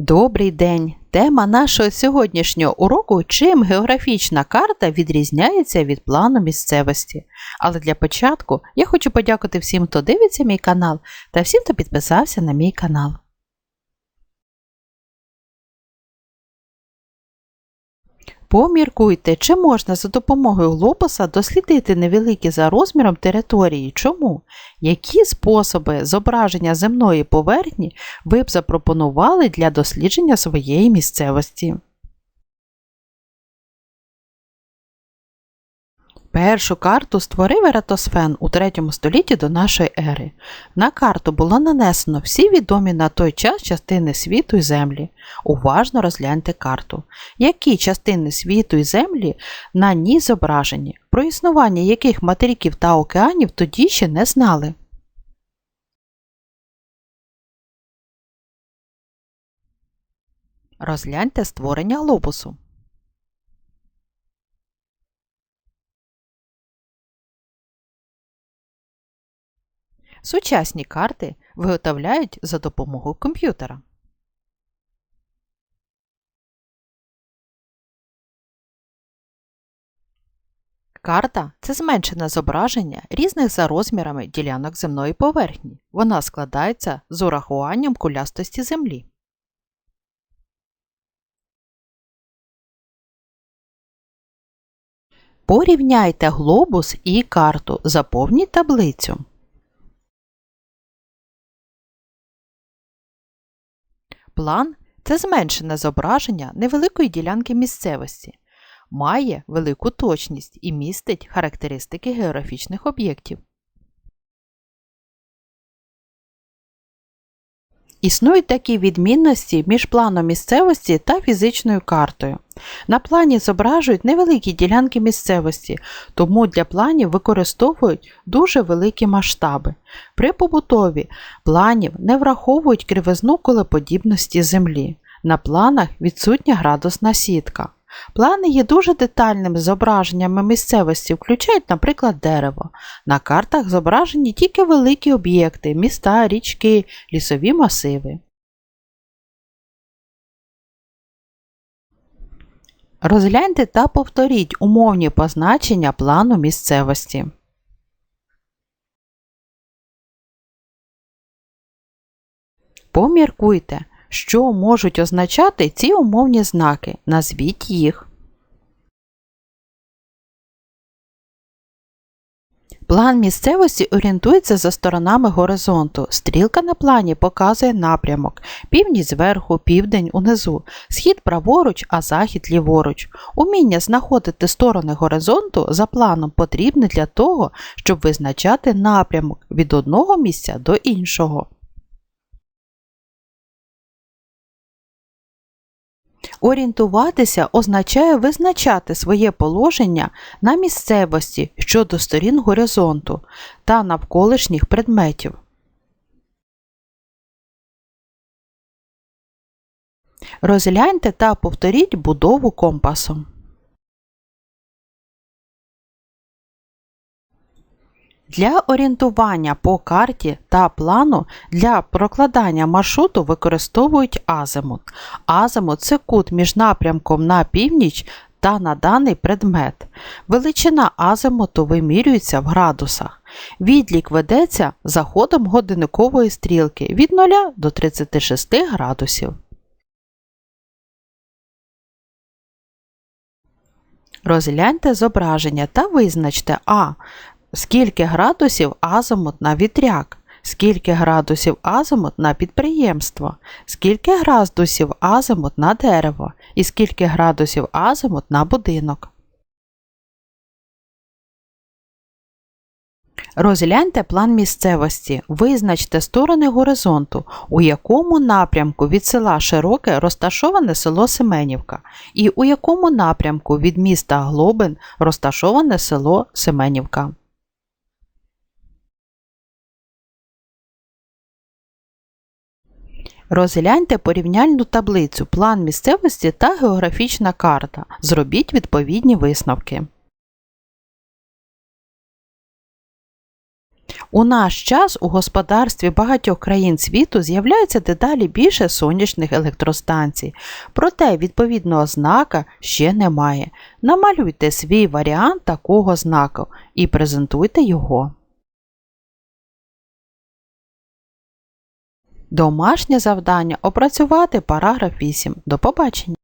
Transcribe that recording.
Добрий день! Тема нашого сьогоднішнього уроку чим географічна карта відрізняється від плану місцевості. Але для початку я хочу подякувати всім, хто дивиться мій канал та всім, хто підписався на мій канал. Поміркуйте, чи можна за допомогою глобуса дослідити невеликі за розміром території. Чому? Які способи зображення земної поверхні ви б запропонували для дослідження своєї місцевості? Першу карту створив Ератосфен у 3 столітті до нашої ери. На карту було нанесено всі відомі на той час частини світу і землі. Уважно розгляньте карту. Які частини світу і землі на ній зображені, про існування яких материків та океанів тоді ще не знали. Розгляньте створення глобусу. Сучасні карти виготовляють за допомогою комп'ютера. Карта це зменшене зображення різних за розмірами ділянок земної поверхні. Вона складається з урахуванням кулястості Землі. Порівняйте глобус і карту. Заповніть таблицю. План це зменшене зображення невеликої ділянки місцевості, має велику точність і містить характеристики географічних об'єктів. Існують такі відмінності між планом місцевості та фізичною картою. На плані зображують невеликі ділянки місцевості, тому для планів використовують дуже великі масштаби. При побутові планів не враховують кривизну колеподібності землі. На планах відсутня градусна сітка. Плани є дуже детальними зображеннями місцевості, включають, наприклад, дерево. На картах зображені тільки великі об'єкти, міста, річки, лісові масиви. Розгляньте та повторіть умовні позначення плану місцевості. Поміркуйте, що можуть означати ці умовні знаки. Назвіть їх. План місцевості орієнтується за сторонами горизонту. Стрілка на плані показує напрямок: північ зверху, південь унизу, схід праворуч, а захід ліворуч. Уміння знаходити сторони горизонту за планом потрібне для того, щоб визначати напрямок від одного місця до іншого. Орієнтуватися означає визначати своє положення на місцевості щодо сторін горизонту та навколишніх предметів. Розгляньте та повторіть будову компасу. Для орієнтування по карті та плану для прокладання маршруту використовують азимут. Азимут це кут між напрямком на північ та на даний предмет. Величина азимуту вимірюється в градусах. Відлік ведеться за ходом годинникової стрілки від 0 до 36 градусів. Розгляньте зображення та визначте А скільки градусів азимут на вітряк, скільки градусів азимут на підприємство, скільки градусів азимут на дерево і скільки градусів азимут на будинок. Розгляньте план місцевості, визначте сторони горизонту, у якому напрямку від села Широке розташоване село Семенівка, і у якому напрямку від міста Глобин розташоване село Семенівка. Розгляньте порівняльну таблицю, план місцевості та географічна карта. Зробіть відповідні висновки. У наш час у господарстві багатьох країн світу з'являється дедалі більше сонячних електростанцій, проте відповідного знака ще немає. Намалюйте свій варіант такого знаку і презентуйте його. Домашнє завдання опрацювати параграф 8. До побачення!